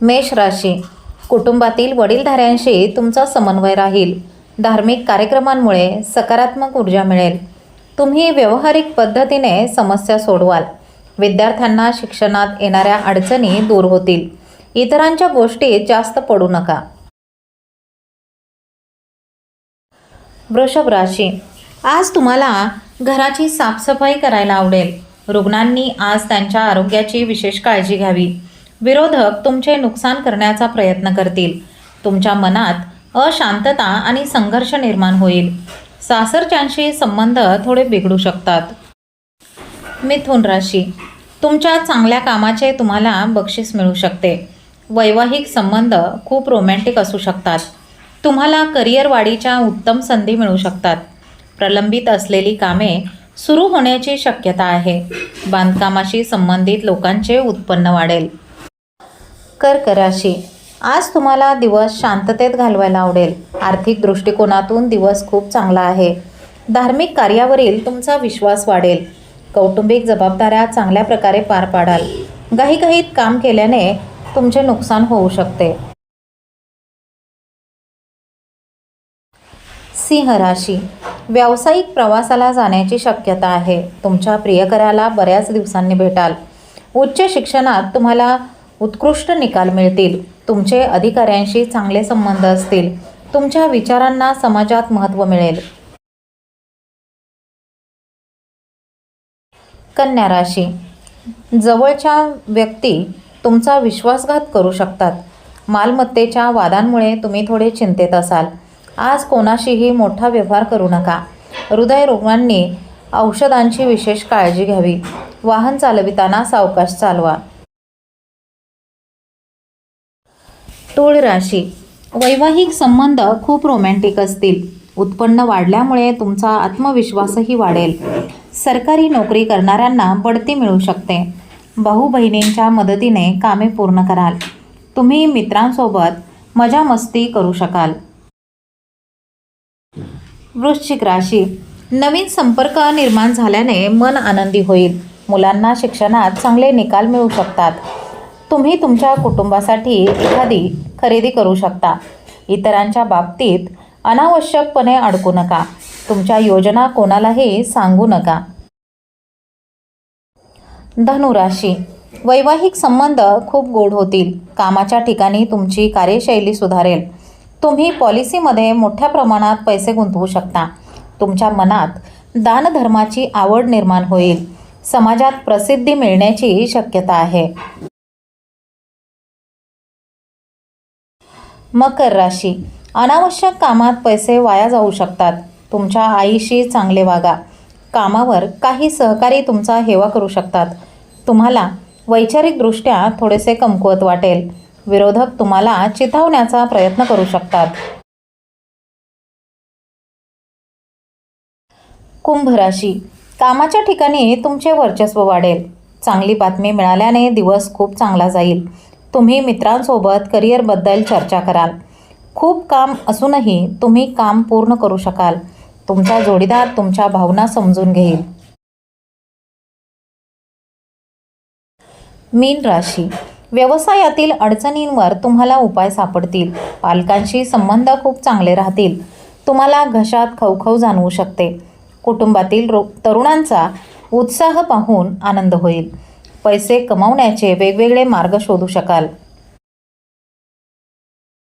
मेष राशी. कुटुंबातील वडीलधाऱ्यांशी तुमचा समन्वय राहील. धार्मिक कार्यक्रमांमुळे सकारात्मक ऊर्जा मिळेल. तुम्ही व्यावहारिक पद्धतीने समस्या सोडवाल. विद्यार्थ्यांना शिक्षणात येणाऱ्या अडचणी दूर होतील. इतरांच्या गोष्टीत जास्त पडू नका. वृषभ राशी. आज तुम्हाला घराची साफसफाई करायला आवडेल. रुग्णांनी आज त्यांच्या आरोग्याची विशेष काळजी घ्यावी. विरोधक तुमचे नुकसान करण्याचा प्रयत्न करतील. तुमच्या मनात अशांतता आणि संघर्ष निर्माण होईल. सासरच्यांशी संबंध थोडे बिघडू शकतात. मिथुन राशी. तुमच्या चांगल्या कामाचे तुम्हाला बक्षीस मिळू शकते. वैवाहिक संबंध खूप रोमॅन्टिक असू शकतात. तुम्हाला करिअर वाढीच्या उत्तम संधी मिळू शकतात. प्रलंबित असलेली कामे सुरू होण्याची शक्यता आहे. बांधकामाशी संबंधित लोकांचे उत्पन्न वाढेल. कर्कराशी आज तुम्हाला दिवस शांततेत घालवायला आवडेल. आर्थिक दृष्टिकोनातून दिवस खूप चांगला आहे. धार्मिक कार्यावरील तुमचा विश्वास वाढेल. कौटुंबिक जबाबदाऱ्या चांगल्या प्रकारे पार पाडाल. घाईघाईत काम केल्याने तुमचे नुकसान होऊ शकते. सिंह राशी. व्यावसायिक प्रवासाला जाण्याची शक्यता आहे. तुमच्या प्रियकराला बऱ्याच दिवसांनी भेटाल. उच्च शिक्षणात तुम्हाला उत्कृष्ट निकाल मिळतील. तुमचे अधिकाऱ्यांशी चांगले संबंध असतील. तुमच्या विचारांना समाजात महत्त्व मिळेल. कन्या राशी. जवळच्या व्यक्ती तुमचा विश्वासघात करू शकतात. मालमत्तेच्या वादांमुळे तुम्ही थोडे चिंतेत असाल. आज कोणाशीही मोठा व्यवहार करू नका. हृदयरोगांनी औषधांची विशेष काळजी घ्यावी. वाहन चालविताना सावकाश चालवा. टोळ राशी. वैवाहिक संबंध खूप रोमॅन्टिक असतील. उत्पन्न वाढल्यामुळे तुमचा आत्मविश्वासही वाढेल. सरकारी नोकरी करणाऱ्यांना बढती मिळू शकते. भाऊ बहिणींच्या मदतीने कामे पूर्ण कराल. तुम्ही मित्रांसोबत मजा मस्ती करू शकाल. वृश्चिक राशी. नवीन संपर्क निर्माण झाल्याने मन आनंदी होईल. मुलांना शिक्षणात चांगले निकाल मिळू शकतात. तुम्ही तुमच्या कुटुंबासाठी एखादी खरेदी करू शकता. इतरांच्या बाबतीत अनावश्यकपणे अडकू नका. तुमच्या योजना कोणालाही सांगू नका. धनुराशी. वैवाहिक संबंध खूप गोड होतील. कामाच्या ठिकाणी तुमची कार्यशैली सुधारेल. तुम्ही पॉलिसीमध्ये मोठ्या प्रमाणात पैसे गुंतवू शकता. तुमच्या मनात दानधर्माची आवड निर्माण होईल. समाजात प्रसिद्धी मिळण्याची शक्यता आहे. मकर राशी. अनावश्यक कामात पैसे वाया जाऊ शकतात. तुमच्या आईशी चांगले वागा. कामावर काही सहकारी तुमचा हेवा करू शकतात. तुम्हाला वैचारिकदृष्ट्या थोडेसे कमकुवत वाटेल. विरोधक तुम्हाला चिथावण्याचा प्रयत्न करू शकतात. कुंभ राशी. कामाच्या ठिकाणी तुमचे वर्चस्व वाढेल. चांगली बातमी मिळाल्याने दिवस खूप चांगला जाईल. तुम्ही मित्रांसोबत करिअरबद्दल चर्चा कराल. खूप काम असूनही तुम्ही काम पूर्ण करू शकाल. तुमचा जोडीदार तुमच्या भावना समजून घेईल. मीन राशी. व्यवसायातील अडचणींवर तुम्हाला उपाय सापडतील. पालकांशी संबंध खूप चांगले राहतील. तुम्हाला घशात खवखव जाणवू शकते. कुटुंबातील रो तरुणांचा उत्साह पाहून आनंद होईल. पैसे कमावण्याचे वेगवेगळे मार्ग शोधू शकाल.